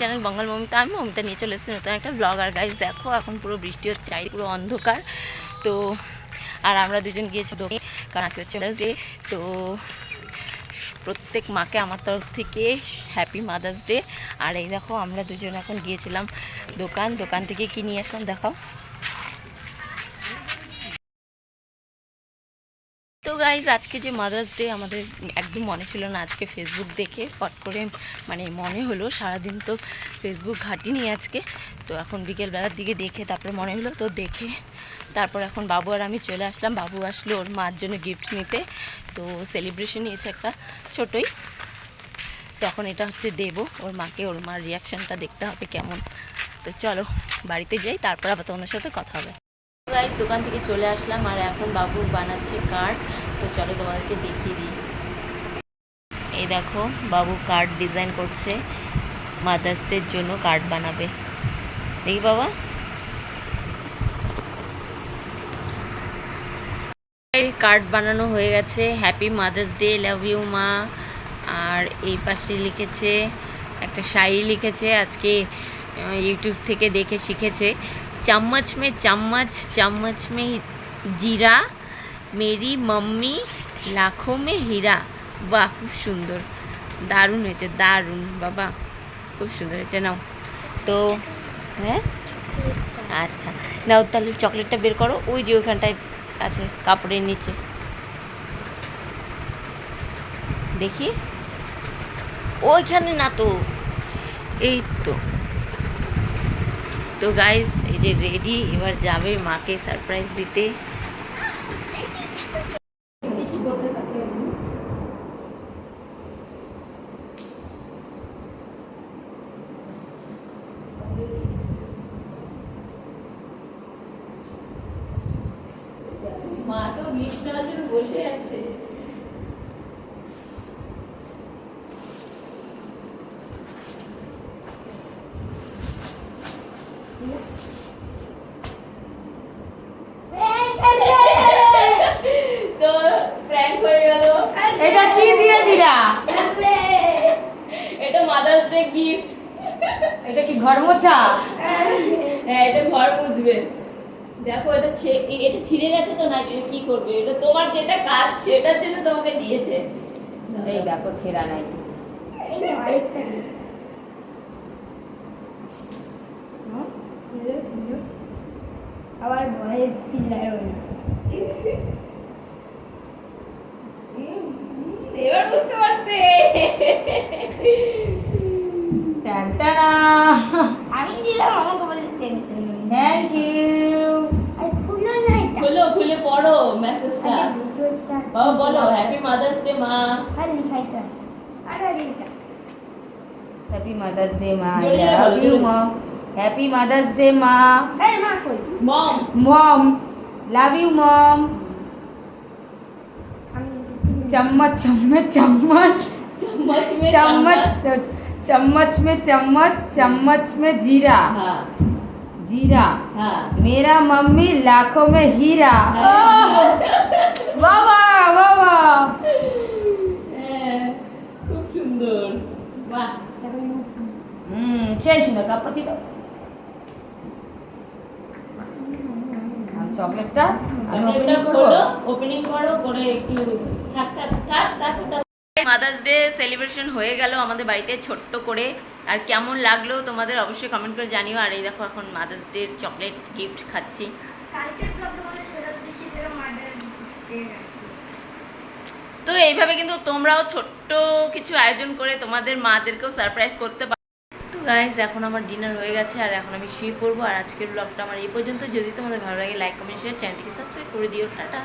Channel বঙ্গাল Momita, আমি মমিতা নিয়ে চলে এসেছি নতুন একটা ব্লগ আর গাইজ দেখো, এখন পুরো বৃষ্টি হচ্ছে চাই পুরো অন্ধকার। তো, আর আমরা দুজন গিয়েছি দোকানে, কারণ আজকে হচ্ছে মাদার্স ডে তো, প্রত্যেক মাকে আমার তরফ থেকে হ্যাপি মাদার্স ডে আর এই দেখো, আমরা দুজন এখন গিয়েছিলাম দোকান। দোকান থেকে কিনে আসলাম, দেখাও। গাইজ আজকে যে মাদার্স ডে আমাদের একদম মনে ছিল না আজকে ফেসবুক দেখে ফট করে মানে মনে হলো, সারাদিন তো ফেসবুক ঘাটিনি আজকে। তো এখন বিকেলবেলার দিকে দেখে, তারপরে মনে হলো তো দেখে। তারপর এখন বাবু আর আমি চলে আসলাম। বাবু আসলো ওর মার জন্য গিফট নিতে। তো সেলিব্রেশন নিয়েছে একটা ছোটোই। তখন এটা হচ্ছে দেবো, ওর মাকে, ওর মার রিয়াকশানটা দেখতে হবে কেমন। তো চলো, বাড়িতে যাই, তারপর আবার তোমাদের সাথে কথা হবে। গাইজ দোকান থেকে চলে আসলাম আর এখন বাবু বানাচ্ছে কার্ড। তো চলো তোমাদেরকে দেখিয়ে দিই। এই দেখো, বাবু কার্ড ডিজাইন করছে। মাদার্স ডের জন্য কার্ড বানাবে। দেখি বাবা। কার্ড বানানো হয়ে গেছে। Happy mother's day love you মা। আর এই পাশে লিখেছে, একটা শাড়ি লিখেছে। আজকে ইউটিউব থেকে দেখে শিখেছে। চাম্মচ মে চাম্মচ চাম্মচ মে জিরা মেরি মাম্মি লাখো মে হীরা বাহ খুব সুন্দর দারুণ হয়েছে দারুণ বাবা খুব সুন্দর হয়েছে নাও তো হ্যাঁ আচ্ছা নাও তাহলে চকলেটটা বের করো। ওই যে ওইখানটায় আছে, কাপড়ের নিচে। দেখি। ওইখানে না তো। এই তো। তো গাইজ যে রেডি এবার যাবে মাকে সারপ্রাইজ দিতে। মা তো গিফট নেওয়ার জন্য বসে আছে তো প্র্যাঙ্ক হয়ে গেল এটা কি দিয়ে দিলা? এটা মাদার্স ডে গিফট এটা কি ঘর মোছা? হ্যাঁ এটা ঘর মুছবে। দেখো এটা এটা ছিঁড়ে গেছে তো না এটা কি করবে? এটা তোমার যেটা কাজ সেটার জন্য তোমাকে দিয়েছে। এই দেখো ছেঁড়া নাই। আবার ভয়ে চিল্লায় থ্যাংক ইউ আর খুলো না এটা খুলো খুলে পড়ো মেসেজটা আরে ভিডিওটা বাবা বলো হ্যাপি মাদার্স ডে মা আর লিখাইতে আছে আর আর এটা হ্যাপি মাদার্স ডে মা জোরে জোরে লাভ বলো, ইউ জোরে। মম হ্যাপি মাদার্স ডে মা এই মা কই মম মম লাভ ইউ মম আমি चम्मच चम्मच चम्मच चम्मच में चम्मच चम्मच में चम्मच चम्मच में जीरा हाँ जीरा हाँ मेरा मम्मी लाखों में हीरा हाँ। वाह वाह वाह वाह হ্যাঁ, খুব সুন্দর বাহ হুম সেই সুন্দর কাপড় দিল চকলেটটা আমি চকলেটটা opening করবো? খোলো ওপেনিং করো করে একটু থাক থাক থাক তারপরটা মাদার্স ডে সেলিব্রেশন হয়ে গেল আমাদের বাড়িতে ছোট্ট করে। আর কেমন লাগল তোমাদের অবশ্যই কমেন্ট করে জানিও। আর এই দেখো এখন মাদার্স ডে চকলেট গিফট খাচ্ছি। তো এইভাবে কিন্তু তোমরাও ছোট্ট কিছু আয়োজন করে তোমাদের মাদেরকেও সারপ্রাইজ করতে পারো। তো গাইজ এখন আমার ডিনার হয়ে গেছে আর এখন আমি শুয়ে পড়ব। আর আজকের ব্লগটা আমার এই পর্যন্ত। যদি তোমাদের ভালো লাগে লাইক কমেন্ট শেয়ার চ্যানেলটিকে সাবস্ক্রাইব করে দিও। টাটা।